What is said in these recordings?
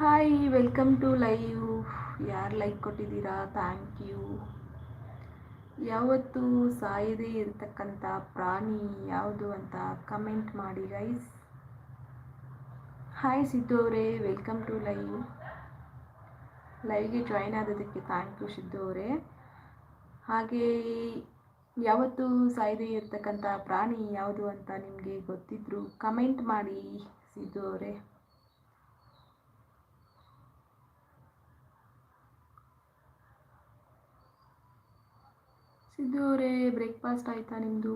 Hi welcome to live ಯಾರು like ಕೊಟ್ಟಿದ್ದೀರಾ? Thank you ಯಾವತ್ತು ಸಾಯದೇ ಇರತಕ್ಕಂಥ ಪ್ರಾಣಿ ಯಾವುದು ಅಂತ ಕಮೆಂಟ್ ಮಾಡಿ ಗೈಸ್ ಹಾಯ್ ಸಿದ್ದು ಅವರೇ. ವೆಲ್ಕಮ್ ಟು ಲೈವ್ ಲೈವ್ಗೆ ಜಾಯ್ನ್ ಆದದಕ್ಕೆ ಥ್ಯಾಂಕ್ ಯು ಸಿದ್ದು ಅವರೇ. ಹಾಗೆ, ಯಾವತ್ತು ಸಾಯದೇ ಇರತಕ್ಕಂಥ ಪ್ರಾಣಿ ಯಾವುದು ಅಂತ ನಿಮಗೆ ಗೊತ್ತಿದ್ದರೂ ಕಮೆಂಟ್ ಮಾಡಿ, ಸಿದ್ದು ಅವರೇ. ಸಿದ್ದು ಅವರೇ ಬ್ರೇಕ್ಫಾಸ್ಟ್ ಆಯಿತಾ ನಿಮ್ಮದು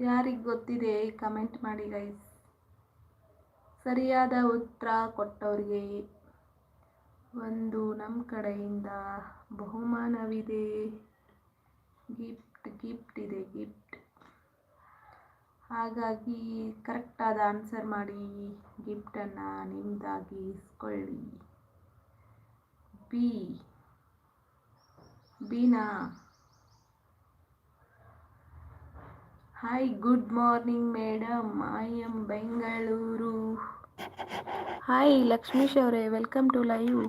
ಯಾರಿಗೆ ಗೊತ್ತಿದೆ ಕಮೆಂಟ್ ಮಾಡಿ ಗೈಸ್ ಸರಿಯಾದ ಉತ್ತರ ಕೊಟ್ಟವ್ರಿಗೆ ಒಂದು ನಮ್ಮ ಕಡೆಯಿಂದ ಬಹುಮಾನವಿದೆ. ಗಿಫ್ಟ್ ಗಿಫ್ಟ್ ಇದೆ ಗಿಫ್ಟ್ ಹಾಗಾಗಿ ಕರೆಕ್ಟಾದ ಆನ್ಸರ್ ಮಾಡಿ ಗಿಫ್ಟನ್ನು ನಿಮ್ಮದಾಗಿ ಇಸ್ಕೊಳ್ಳಿ B Beena. Hi good morning madam I am Bengaluru hi Lakshmish ಅವರೇ ವೆಲ್ಕಮ್ ಟು ಲೈವ್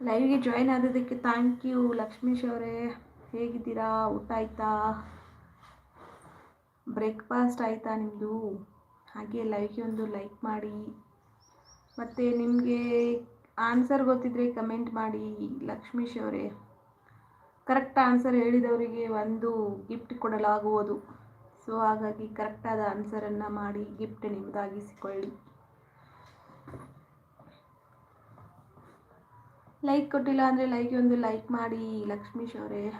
ಲೈವ್ಗೆ ಜಾಯ್ನ್ ಆದದಕ್ಕೆ ಥ್ಯಾಂಕ್ ಯು ಲಕ್ಷ್ಮೀಶ್ ಅವರೇ ಹೇಗಿದ್ದೀರಾ? ಊಟ ಆಯ್ತಾ? ಬ್ರೇಕ್ಫಾಸ್ಟ್ ಆಯಿತಾ ನಿಮ್ಮದು ಹಾಗೆ ಲೈವ್ಗೆ ಒಂದು ಲೈಕ್ ಮಾಡಿ. ಮತ್ತು ನಿಮಗೆ ಆನ್ಸರ್ ಗೊತ್ತಿದ್ರೆ ಕಮೆಂಟ್ ಮಾಡಿ, ಲಕ್ಷ್ಮೀಶ್ ಅವರೇ. ಕರೆಕ್ಟ್ ಆನ್ಸರ್ ಹೇಳಿದವರಿಗೆ ಒಂದು ಗಿಫ್ಟ್ ಕೊಡಲಾಗುವುದು. ಸೊ ಹಾಗಾಗಿ ಕರೆಕ್ಟಾದ ಆನ್ಸರನ್ನು ಮಾಡಿ ಗಿಫ್ಟ್ ನಿಮ್ಮದಾಗಿಸಿಕೊಳ್ಳಿ ಲೈಕ್ ಕೊಟ್ಟಿಲ್ಲ ಅಂದರೆ ಲೈಕ್ ಒಂದು ಲೈಕ್ ಮಾಡಿ, ಲಕ್ಷ್ಮೀಶ್ ಅವರೇ.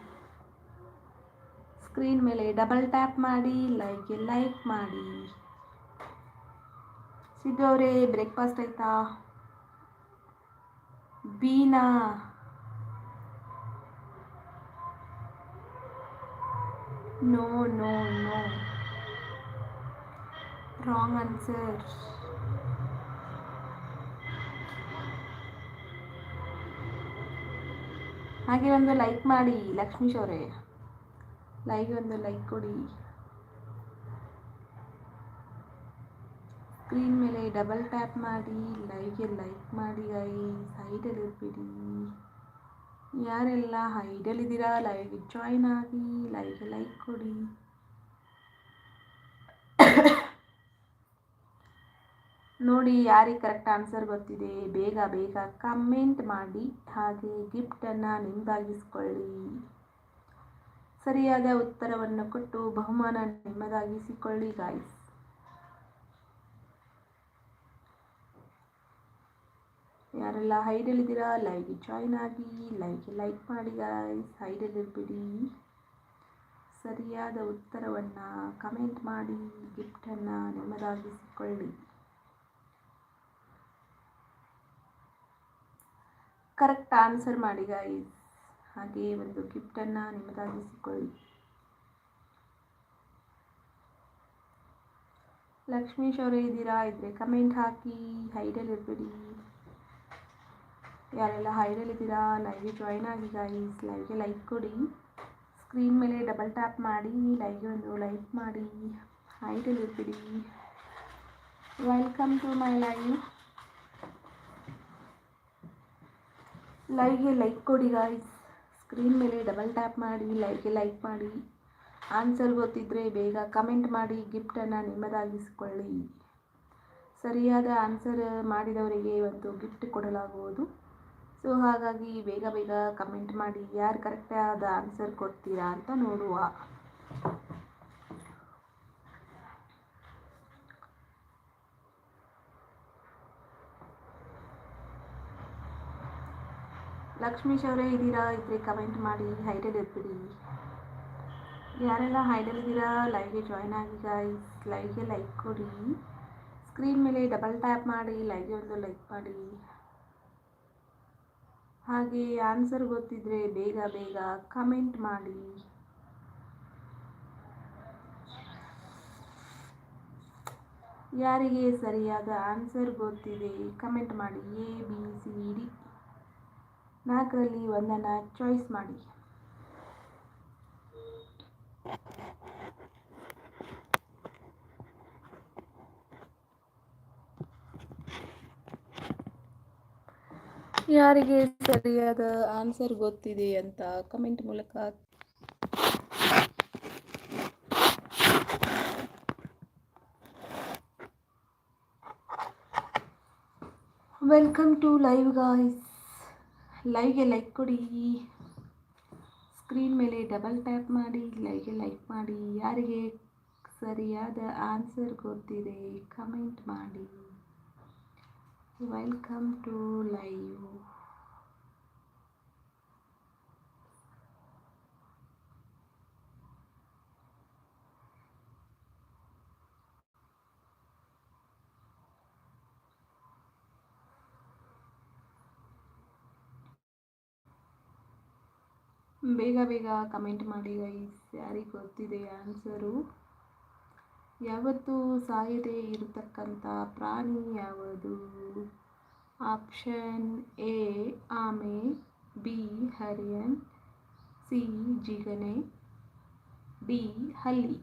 ಸ್ಕ್ರೀನ್ ಮೇಲೆ ಡಬಲ್ ಟ್ಯಾಪ್ ಮಾಡಿ ಲೈಕ್ಗೆ ಲೈಕ್ ಮಾಡಿ. ಸಿದ್ದು ಅವರೇ ಬ್ರೇಕ್ಫಾಸ್ಟ್ ಆಯಿತಾ? Beena. No no no wrong answer ಹಾಗೆ ಒಂದು ಲೈಕ್ ಮಾಡಿ ಲಕ್ಷ್ಮೀಶ್ ಅವರೇ. ಲೈಕ್ ಒಂದು ಲೈಕ್ ಕೊಡಿ. ಸ್ಕ್ರೀನ್ ಮೇಲೆ ಡಬಲ್ ಟ್ಯಾಪ್ ಮಾಡಿ, ಲೈವ್ಗೆ ಲೈಕ್ ಮಾಡಿ ಗೈಸ್ ಹೈಡಲ್ಲಿ ಇರ್ಬಿಡಿ. ಯಾರೆಲ್ಲ ಹೈಡಲ್ಲಿದ್ದೀರಾ ಲೈವ್ಗೆ ಜಾಯ್ನ್ ಆಗಿ, ಲೈವ್ಗೆ ಲೈಕ್ ಕೊಡಿ. ನೋಡಿ, ಯಾರಿಗೆ ಕರೆಕ್ಟ್ ಆನ್ಸರ್ ಗೊತ್ತಿದೆ, ಬೇಗ ಬೇಗ ಕಮೆಂಟ್ ಮಾಡಿ, ಹಾಗೆ ಗಿಫ್ಟನ್ನು ನಿಮ್ಮದಾಗಿಸ್ಕೊಳ್ಳಿ ಸರಿಯಾದ ಉತ್ತರವನ್ನು ಕೊಟ್ಟು ಬಹುಮಾನ ನಿಮ್ಮದಾಗಿಸಿಕೊಳ್ಳಿ ಗಾಯ್ಸ್ ಯಾರೆಲ್ಲ ಹೈಡಲ್ಲಿದ್ದೀರಾ ಲೈವ್ಗೆ ಜಾಯ್ನ್ ಆಗಿ ಲೈವ್ಗೆ ಲೈಕ್ ಮಾಡಿ ಗಾಯ್ಸ್ ಹೈಡಲ್ಲಿರ್ಬಿಡಿ ಸರಿಯಾದ ಉತ್ತರವನ್ನು ಕಮೆಂಟ್ ಮಾಡಿ ಗಿಫ್ಟನ್ನು ನೆಮ್ಮದಾಗಿಸಿಕೊಳ್ಳಿ ಕರೆಕ್ಟ್ ಆನ್ಸರ್ ಮಾಡಿ ಗಾಯ್ಸ್ ಹಾಗೆ ಒಂದು ಗಿಫ್ಟನ್ನು ನೆಮ್ಮದಾಗಿಸಿಕೊಳ್ಳಿ ಲಕ್ಷ್ಮೀಶ್ ಅವರೇ ಇದ್ದೀರಾ? ಇದ್ರೆ ಕಮೆಂಟ್ ಹಾಕಿ ಹೈಡಲ್ಲಿರ್ಬಿಡಿ ಯಾರೆಲ್ಲ ಹೈರಲ್ಲಿದ್ದೀರಾ ಲೈವ್ಗೆ ಜಾಯ್ನ್ ಆಗಿ ಗೈಸ್ ಲೈವ್ಗೆ ಲೈಕ್ ಕೊಡಿ. ಸ್ಕ್ರೀನ್ ಮೇಲೆ ಡಬಲ್ ಟ್ಯಾಪ್ ಮಾಡಿ ಲೈವ್ಗೆ ಒಂದು ಲೈಕ್ ಮಾಡಿ. ಹೈಡಲ್ಲಿರ್ಬಿಡಿ ವೆಲ್ಕಮ್ ಟು ಮೈ ಲೈವ್ ಲೈವ್ಗೆ ಲೈಕ್ ಕೊಡಿ ಗಾಯ್ಸ್ ಸ್ಕ್ರೀನ್ ಮೇಲೆ ಡಬಲ್ ಟ್ಯಾಪ್ ಮಾಡಿ ಲೈವ್ಗೆ ಲೈಕ್ ಮಾಡಿ. ಆನ್ಸರ್ ಗೊತ್ತಿದ್ದರೆ ಬೇಗ ಕಮೆಂಟ್ ಮಾಡಿ ಗಿಫ್ಟನ್ನು ನಿಮ್ಮದಾಗಿಸಿಕೊಳ್ಳಿ. ಸರಿಯಾದ ಆನ್ಸರ್ ಮಾಡಿದವರಿಗೆ ಒಂದು ಗಿಫ್ಟ್ ಕೊಡಲಾಗುವುದು. ಸೊ ಹಾಗಾಗಿ ಬೇಗ ಬೇಗ ಕಮೆಂಟ್ ಮಾಡಿ ಯಾರು ಕರೆಕ್ಟಾದ ಆನ್ಸರ್ ಕೊಡ್ತೀರಾ ಅಂತ ನೋಡುವ. ಲಕ್ಷ್ಮೀಶ್ ಅವರೇ ಇದ್ದೀರಾ? ಇದ್ರೆ ಕಮೆಂಟ್ ಮಾಡಿ ಹೈಡಲ್ ಇರ್ಬಿಡಿ. ಯಾರೆಲ್ಲ ಹೈಡಲ್ಲಿದ್ದೀರಾ ಲೈವ್ಗೆ ಜಾಯ್ನ್ ಆಗಿ ಗೈಸ್ ಲೈವ್ಗೆ ಲೈಕ್ ಕೊಡಿ. ಸ್ಕ್ರೀನ್ ಮೇಲೆ ಡಬಲ್ ಟ್ಯಾಪ್ ಮಾಡಿ ಲೈವ್ಗೆ ಒಂದು ಲೈಕ್ ಮಾಡಿ. ಹಾಗೆ ಆನ್ಸರ್ ಗೊತ್ತಿದ್ರೆ ಬೇಗ ಬೇಗ ಕಮೆಂಟ್ ಮಾಡಿ. ಯಾರಿಗೆ ಸರಿಯಾದ ಆನ್ಸರ್ ಗೊತ್ತಿದೆ ಕಮೆಂಟ್ ಮಾಡಿ ಎ ಬಿ ಸಿ ಡಿ ನಾಲ್ಕರಲ್ಲಿ ಒಂದನ್ನು ಚಾಯ್ಸ್ ಮಾಡಿ. ಯಾರಿಗೆ ಸರಿಯಾದ ಆನ್ಸರ್ ಗೊತ್ತಿದೆ ಅಂತ ಕಮೆಂಟ್ ಮೂಲಕ ವೆಲ್ಕಮ್ ಟು ಲೈವ್ ಗಾಯ್ಸ್ ಲೈವ್ಗೆ ಲೈಕ್ ಕೊಡಿ. ಸ್ಕ್ರೀನ್ ಮೇಲೆ ಡಬಲ್ ಟ್ಯಾಪ್ ಮಾಡಿ ಲೈವ್ಗೆ ಲೈಕ್ ಮಾಡಿ. ಯಾರಿಗೆ ಸರಿಯಾದ ಆನ್ಸರ್ ಗೊತ್ತಿದೆ ಕಮೆಂಟ್ ಮಾಡಿ. ವೆಲ್ಕಮ್ ಟು ಲೈವ್ ಬೇಗ ಬೇಗ ಕಮೆಂಟ್ ಮಾಡಿ ಗೈಸ್ ಯಾರಿಗೆ ಗೊತ್ತಿದೆ ಆನ್ಸರು ಯಾವತ್ತೂ ಸಾಯದೇ ಇರತಕ್ಕಂಥ ಪ್ರಾಣಿ ಯಾವುದು? ಆಪ್ಷನ್ ಎ, ಆಮೆ, ಬಿ, ಹರಿಯನ್, ಸಿ, ಜಿಗಣೆ, ಡಿ, ಹಲ್ಲಿ.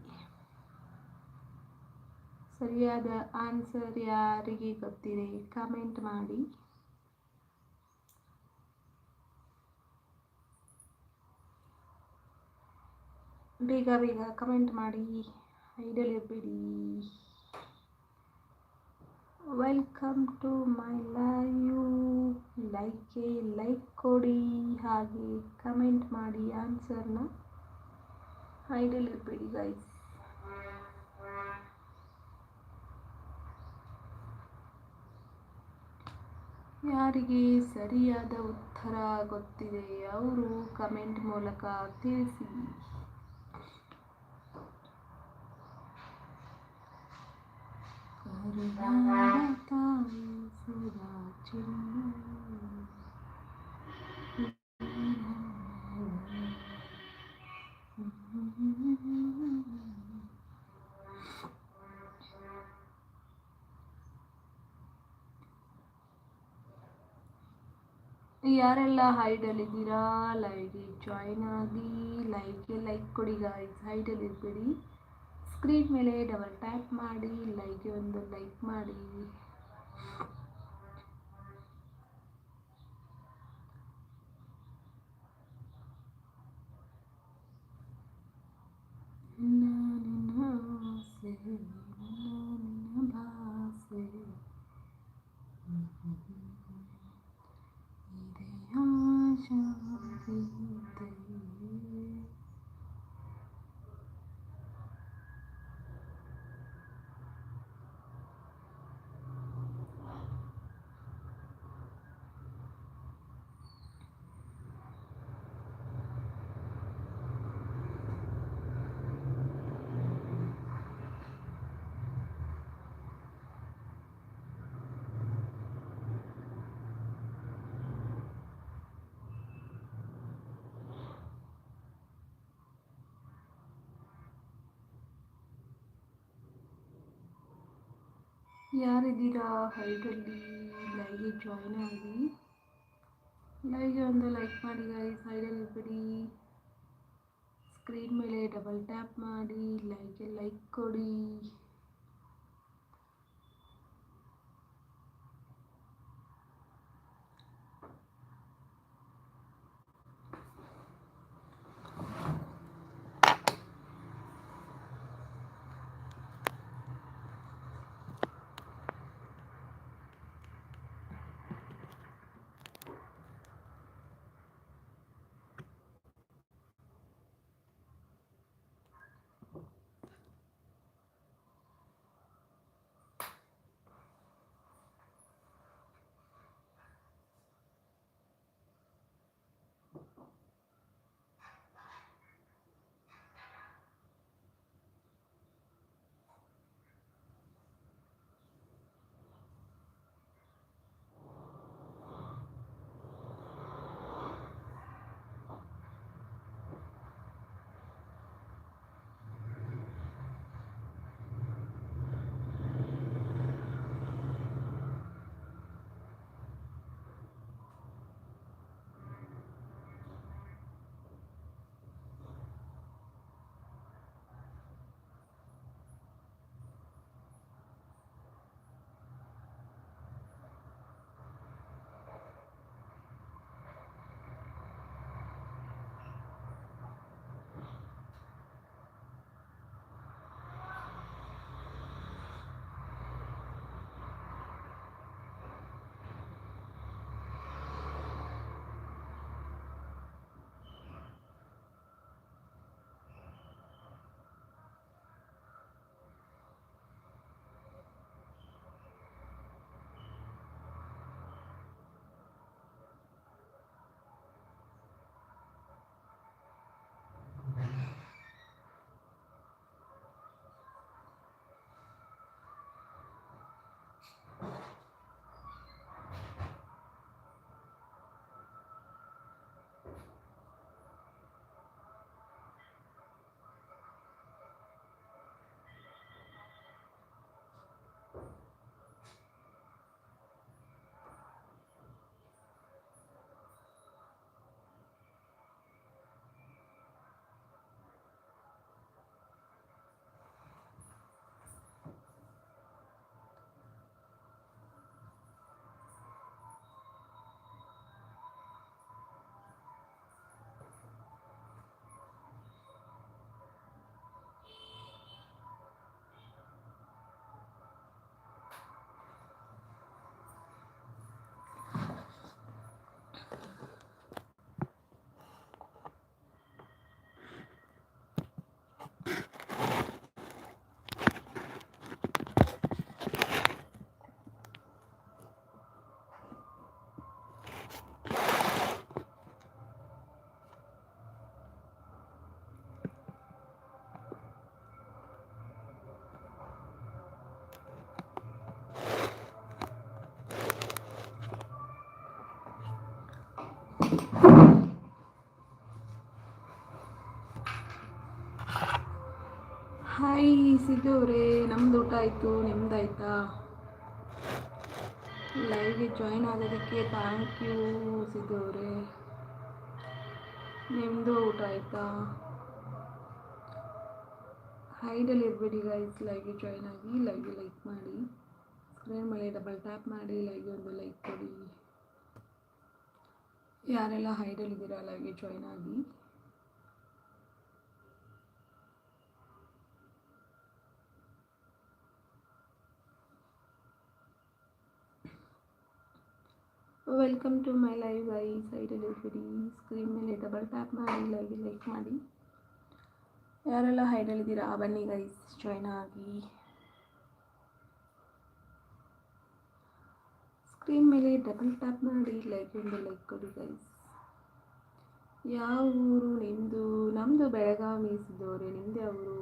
ಸರಿಯಾದ ಆನ್ಸರ್ ಯಾರಿಗೆ ಗೊತ್ತಿದೆ? ಕಮೆಂಟ್ ಮಾಡಿ. ಬೇಗ ಬೇಗ ಕಮೆಂಟ್ ಮಾಡಿ. ಐಡಲಿರಬೇಡಿ ವೆಲ್ಕಮ್ ಟು ಮೈ ಲೈವ್ ಲೈಕ್ಗೆ ಲೈಕ್ ಕೊಡಿ, ಹಾಗೆ ಕಮೆಂಟ್ ಮಾಡಿ ಆನ್ಸರ್ನ ಐಡಲಿರಬೇಡಿ ಗೈಸ್ ಯಾರಿಗೆ ಸರಿಯಾದ ಉತ್ತರ ಗೊತ್ತಿದೆ, ಅವರು ಕಮೆಂಟ್ ಮೂಲಕ ತಿಳಿಸಿ. ಯಾರೆಲ್ಲ ಹೈಡಲ್ಲಿದ್ದೀರಾ ಲೈವ್ಗೆ ಜಾಯ್ನ್ ಆಗಿ ಲೈವ್ಗೆ ಲೈಕ್ ಕೊಡಿ ಗಾಯ್ಸ್ ಹೈಡಲ್ಲಿ ಇರಬೇಡಿ. ಸ್ಕ್ರೀನ್ ಮೇಲೆ ಡಬಲ್ ಟ್ಯಾಪ್ ಮಾಡಿ ಲೈಕ್ ಒಂದು ಲೈಕ್ ಮಾಡಿ. ಯಾರಿದ್ದೀರಾ ಹೈಡಲ್ಲಿ ಲೈವ್ಗೆ ಜಾಯ್ನ್ ಆಗಿ? ಲೈವ್ಗೆ ಒಂದು ಲೈಕ್ ಮಾಡಿ ಗೈಸ್ ಹೈಡಲ್ಲಿ ಬಿಡಿ. ಸ್ಕ್ರೀನ್ ಮೇಲೆ ಡಬಲ್ ಟ್ಯಾಪ್ ಮಾಡಿ ಲೈಕ್ಗೆ ಲೈಕ್ ಕೊಡಿ. ಹಾಯ್ ಸಿದ್ದವ್ರೆ, ನಮ್ದು ಊಟ ಆಯಿತು, ನಿಮ್ದಾಯ್ತಾ? ಲೈವ್ಗೆ ಜಾಯಿನ್ ಆಗೋದಕ್ಕೆ ಥ್ಯಾಂಕ್ ಯು ಸಿದ್ದವ್ರೆ. ನಿಮ್ಮದು ಊಟ ಆಯಿತಾ? ಹೈಡಲ್ಲಿ ಇರಬೇಡಿ ಗೈಸ್ ಲೈವ್ಗೆ ಜಾಯಿನ್ ಆಗಿ ಲೈವ್ಗೆ ಲೈಕ್ ಮಾಡಿ. ಸ್ಕ್ರೀನ್ ಮೇಲೆ ಡಬಲ್ ಟ್ಯಾಪ್ ಮಾಡಿ ಲೈವ್ಗೆ ಒಂದು ಲೈಕ್ ಕೊಡಿ. ಯಾರೆಲ್ಲ ಹೈಡಲ್ಲಿದ್ದೀರಾ ಲೈವ್ಗೆ ಜಾಯಿನ್ ಆಗಿ? ವೆಲ್ಕಮ್ ಟು ಮೈ ಲೈವ್ ಐ ಸೈಡಲ್ಲಿ ಇರ್ಬಿಡಿ ಸ್ಕ್ರೀನ್ ಮೇಲೆ ಡಬಲ್ ಟ್ಯಾಪ್ ಮಾಡಿ ಲೈವ್ ಲೈಕ್ ಮಾಡಿ. ಯಾರೆಲ್ಲ ಹೈಡಲ್ಲಿದ್ದೀರಾ ಬನ್ನಿ ಗೈಸ್ ಜಾಯ್ನ್ ಆಗಿ. ಸ್ಕ್ರೀನ್ ಮೇಲೆ ಡಬಲ್ ಟ್ಯಾಪ್ ಮಾಡಿ ಲೈಕ್ ಒಂದು ಲೈಕ್ ಕೊಡಿ ಗೈಸ್ ಯಾವ ಊರು ನಿಮ್ಮದು ನಮ್ಮದು ಬೆಳಗಾವಿ ಸಿದ್ದವ್ರೆ ನಿಮ್ಮದು ಅವರು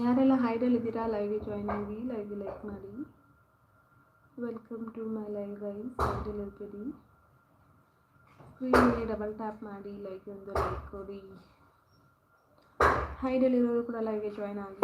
ಯಾರೆಲ್ಲ ಹೈಡಲ್ಲಿದ್ದೀರಾ ಲೈವ್ಗೆ ಜಾಯ್ನ್ ಆಗಿ ಲೈವ್ಗೆ ಲೈಕ್ ಮಾಡಿ. Welcome to my live guys hydel ಇರ್ತೀರಿ ಸ್ಕ್ರೀನ್ ಮೇಲೆ ಡಬಲ್ ಟ್ಯಾಪ್ ಮಾಡಿ ಲೈಕ್ ಒಂದು ಲೈಕ್ ಕೊಡಿ. ಹೈಡಲ್ಲಿರೋರು ಕೂಡ ಲೈವ್ಗೆ ಜಾಯ್ನ್ ಆಗಿ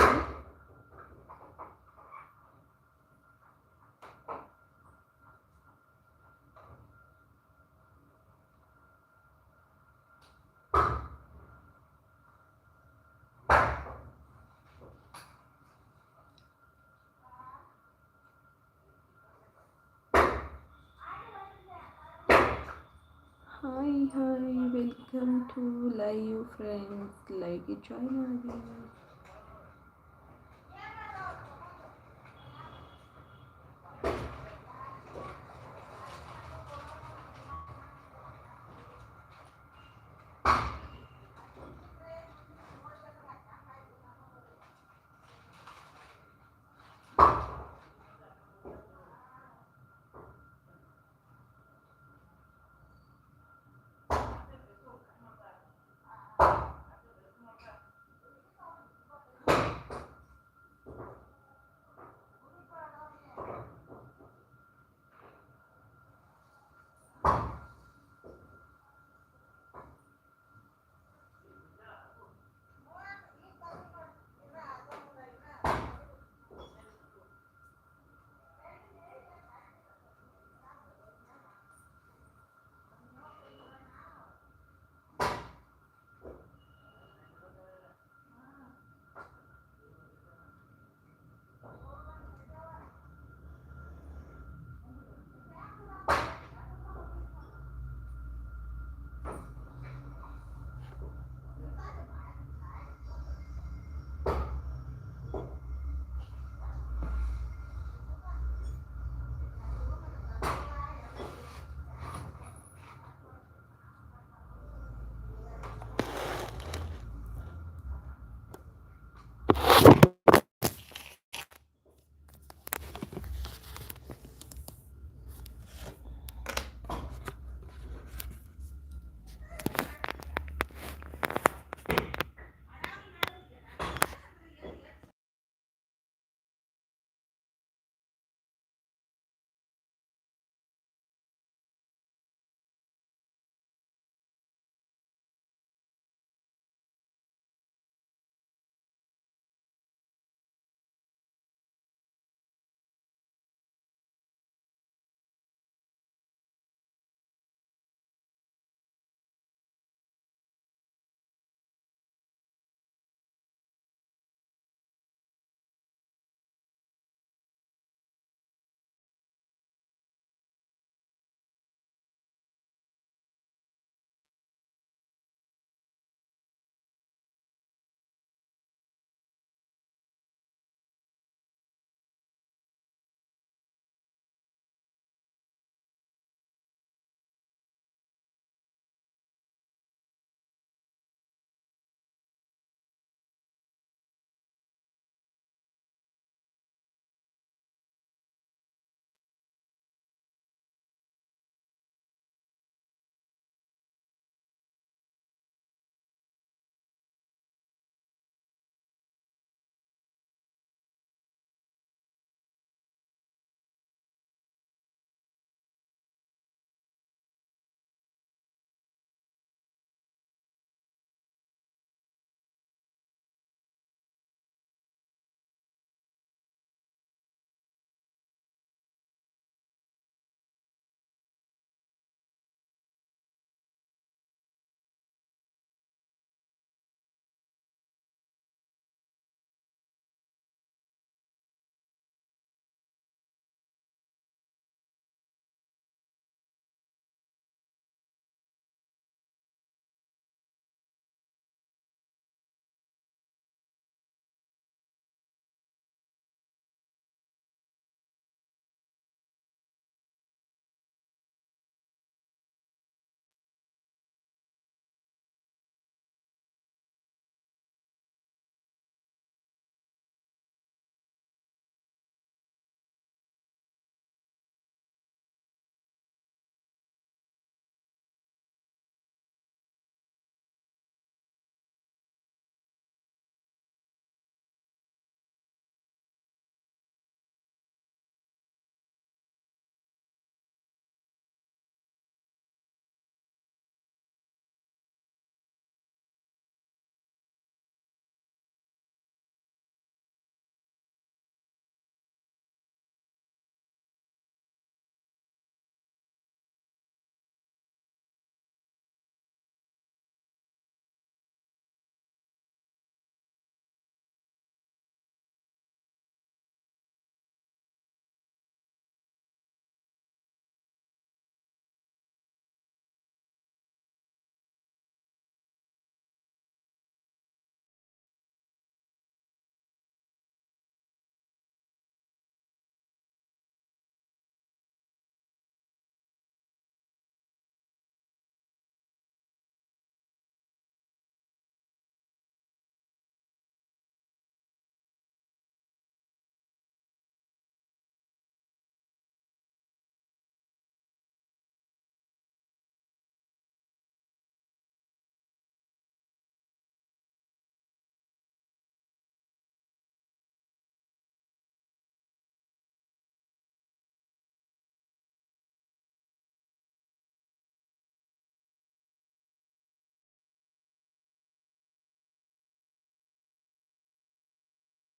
hi hi welcome to live friends like join our